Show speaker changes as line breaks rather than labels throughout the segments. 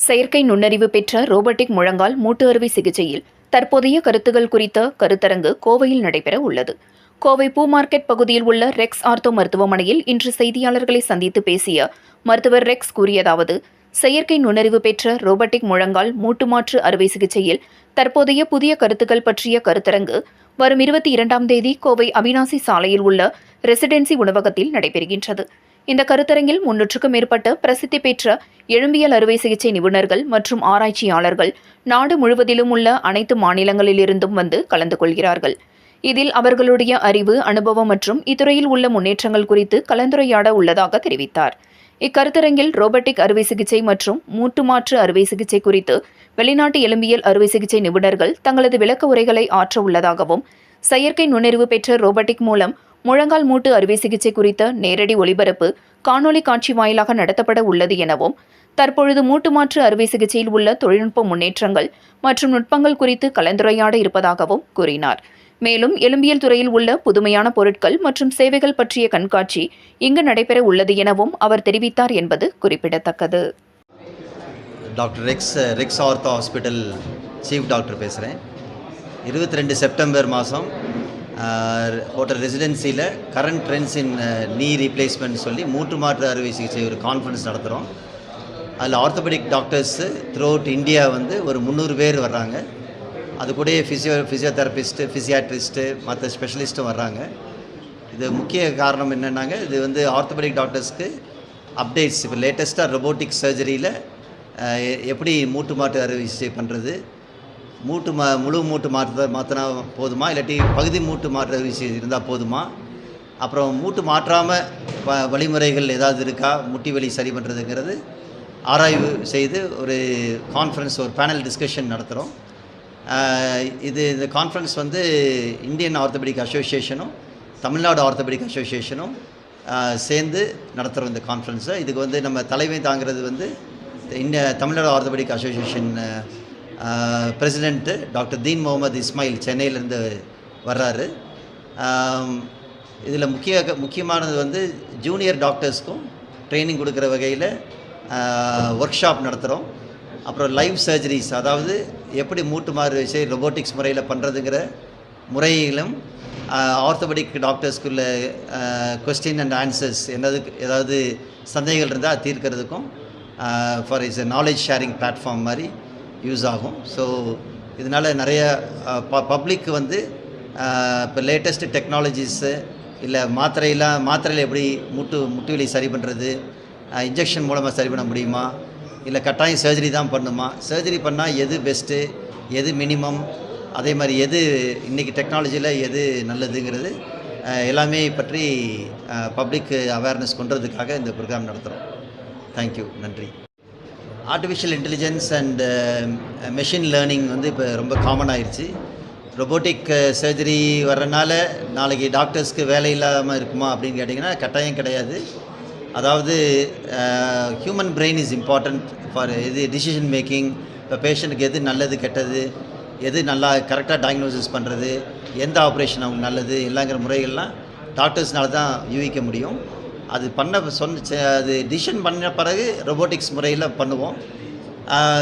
செயற்கை நுண்ணறிவு பெற்ற ரோபோட்டிக் முழங்கால் மூட்டு அறுவை சிகிச்சையில் தற்போதைய கருத்துகள் குறித்த கருத்தரங்கு கோவையில் நடைபெற உள்ளது. கோவை பூ மார்க்கெட் பகுதியில் உள்ள ரெக்ஸ் ஆர்த்தோ மருத்துவமனையில் இன்று செய்தியாளர்களை சந்தித்து பேசிய மருத்துவர் ரெக்ஸ் கூறியதாவது செயற்கை நுண்ணறிவு பெற்ற ரோபோட்டிக் முழங்கால் மூட்டு மாற்று அறுவை சிகிச்சையில் தற்போதைய புதிய கருத்துக்கள் பற்றிய கருத்தரங்கு வரும் இருபத்தி இரண்டாம் தேதி கோவை அவினாசி சாலையில் உள்ள ரெசிடென்சி உணவகத்தில் நடைபெறுகின்றது. இந்த கருத்தரங்கில் முன்னூற்றுக்கும் மேற்பட்ட பிரசித்தி பெற்ற எழும்பியல் அறுவை சிகிச்சை நிபுணர்கள் மற்றும் ஆராய்ச்சியாளர்கள் நாடு முழுவதிலும் உள்ள அனைத்து மாநிலங்களிலிருந்தும் வந்து கலந்து கொள்கிறார்கள். இதில் அவர்களுடைய அறிவு அனுபவம் மற்றும் இத்துறையில் உள்ள முன்னேற்றங்கள் குறித்து கலந்துரையாட உள்ளதாக தெரிவித்தார். இக்கருத்தரங்கில் ரோபோட்டிக் அறுவை சிகிச்சை மற்றும் மூட்டு மாற்று அறுவை சிகிச்சை குறித்து வெளிநாட்டு எலும்பியல் அறுவை சிகிச்சை நிபுணர்கள் தங்களது விளக்க உரைகளை ஆற்ற உள்ளதாகவும் செயற்கை நுண்ணறிவு பெற்ற ரோபோட்டிக் மூலம் முழங்கால் மூட்டு அறுவை சிகிச்சை குறித்த நேரடி ஒளிபரப்பு காணொலி காட்சி வாயிலாக நடத்தப்பட உள்ளது எனவும் தற்பொழுது மூட்டு மாற்று அறுவை சிகிச்சையில் உள்ள தொழில்நுட்ப முன்னேற்றங்கள் மற்றும் நுட்பங்கள் குறித்து கலந்துரையாட இருப்பதாகவும் கூறினார். மேலும் எலும்பியல் துறையில் உள்ள புதுமையான பொருட்கள் மற்றும் சேவைகள் பற்றிய கண்காட்சி இங்கு நடைபெற உள்ளது எனவும் அவர் தெரிவித்தார் என்பது குறிப்பிடத்தக்கது.
Doctor Rex Rex ortho hospital chief doctor பேசுகிறேன் இருபத்தி ரெண்டு செப்டம்பர் மாதம் hotel ரெசிடென்சியில் current trends in knee replacement சொல்லி மூட்டு மாற்று அறுவை சிகிச்சை ஒரு கான்ஃபரன்ஸ் நடத்துகிறோம் அதில் orthopaedic doctors throughout India வந்து ஒரு முந்நூறு பேர் வர்றாங்க. அது கூட ஃபிசியோ ஃபிசியோதெரபிஸ்ட்டு ஃபிசியாட்ரிஸ்ட்டு மற்ற ஸ்பெஷலிஸ்ட்டும் வர்றாங்க. இது முக்கிய காரணம் என்னென்னாங்க இது வந்து ஆர்த்தோபெடிக் டாக்டர்ஸ்க்கு அப்டேட்ஸ் இப்போ லேட்டஸ்ட்டாக ரொபோட்டிக் சர்ஜரியில் எப்படி மூட்டு மாற்று அறுவை சிகிச்சை பண்ணுறது மூட்டு மா முழு மூட்டு மாற்று மாற்றினா போதுமா? இல்லாட்டி பகுதி மூட்டு மாற்ற விஷயம் இருந்தால் போதுமா? அப்புறம் மூட்டு மாற்றாமல் வ வழிமுறைகள் ஏதாவது இருக்கா? முட்டி வலி சரி பண்ணுறதுங்கிறது ஆராய்வு செய்து ஒரு கான்ஃபரன்ஸ் ஒரு பேனல் டிஸ்கஷன் நடத்துகிறோம் இது இந்த கான்ஃபரன்ஸ் வந்து இந்தியன் ஆர்த்தபெடிக் அசோசியேஷனும் தமிழ்நாடு ஆர்த்தபெடிக் அசோசியேஷனும் சேர்ந்து நடத்துகிறோம் இந்த கான்ஃபரன்ஸை இதுக்கு வந்து நம்ம தலைமை தாங்கிறது வந்து இந்த Tamil Nadu orthopaedic association president doctor Deen Mohammed Ismail சென்னையிலேருந்து வர்றாரு. இதில் முக்கிய முக்கியமானது வந்து ஜூனியர் டாக்டர்ஸ்க்கும் ட்ரைனிங் கொடுக்குற வகையில் ஒர்க் ஷாப் நடத்துகிறோம். அப்புறம் லைவ் சர்ஜரிஸ் அதாவது எப்படி மூட்டு மாறு விஷய ரொபோட்டிக்ஸ் முறையில் பண்ணுறதுங்கிற முறையிலும் ஆர்த்தோபெடிக் டாக்டர்ஸ்க்குள்ள கொஸ்டின் அண்ட் ஆன்சர்ஸ் என்னது ஏதாவது சந்தேகங்கள் இருந்தால் தீர்க்கிறதுக்கும் for is a knowledge sharing platform மாதிரி யூஸ் ஆகும். ஸோ இதனால் நிறைய ப பப்ளிக் வந்து இப்போ லேட்டஸ்ட்டு டெக்னாலஜிஸு இல்லை மாத்திரையெல்லாம் மாத்திரையில் எப்படி முட்டு முட்டு சரி பண்ணுறது இன்ஜெக்ஷன் மூலமாக சரி பண்ண முடியுமா இல்லை கட்டாயம் சர்ஜரி தான் பண்ணுமா சர்ஜரி பண்ணால் எது பெஸ்ட்டு எது மினிமம் அதே மாதிரி எது இன்றைக்கி டெக்னாலஜியில் எது நல்லதுங்கிறது எல்லாமே பற்றி பப்ளிக் அவேர்னஸ் கொண்டுறதுக்காக இந்த ப்ரோக்ராம் நடத்துகிறோம் தேங்க்யூ நன்றி. Artificial intelligence and machine learning வந்து இப்போ ரொம்ப காமன் ஆயிடுச்சு ரொபோட்டிக் சர்ஜரி வர்றனால நாளைக்கு டாக்டர்ஸ்க்கு வேலை இல்லாமல் இருக்குமா அப்படின்னு கேட்டிங்கன்னா கட்டாயம் கிடையாது. அதாவது human brain is important for இது டிசிஷன் மேக்கிங் இப்போ பேஷண்ட்டுக்கு எது நல்லது கெட்டது எது நல்லா கரெக்டாக டயக்னோசிஸ் பண்ணுறது எந்த ஆப்ரேஷன் அவங்க நல்லது எல்லாங்கிற முறைகள்லாம் டாக்டர்ஸ்னால தான் யூகிக்க முடியும். அது பண்ண சொன்ன அது டிசிஷன் பண்ண பிறகு ரொபோட்டிக்ஸ் முறையில் பண்ணுவோம்.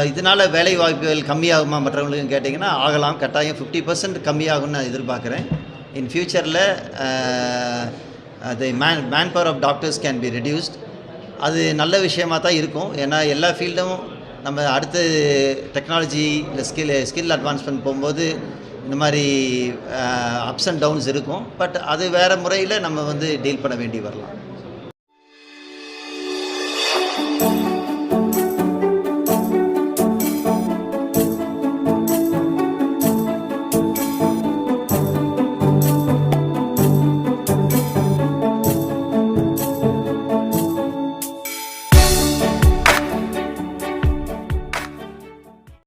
இதனால் வேலை வாய்ப்புகள் கம்மியாகுமா மற்றவங்களுக்கும் கேட்டிங்கன்னா ஆகலாம். கட்டாயம் ஃபிஃப்டி பர்சன்ட் கம்மியாகும்னு நான் எதிர்பார்க்குறேன். இன் ஃப்யூச்சரில் அது man man power of doctors can be reduced அது நல்ல விஷயமாக தான் இருக்கும். ஏன்னா எல்லா ஃபீல்டும் நம்ம அடுத்த டெக்னாலஜி இல்லை ஸ்கில் ஸ்கில் அட்வான்ஸ்மெண்ட் போகும்போது இந்த மாதிரி அப்ஸ் அண்ட் டவுன்ஸ் இருக்கும். பட் அது வேறு முறையில் நம்ம வந்து டீல் பண்ண வேண்டி வரலாம்.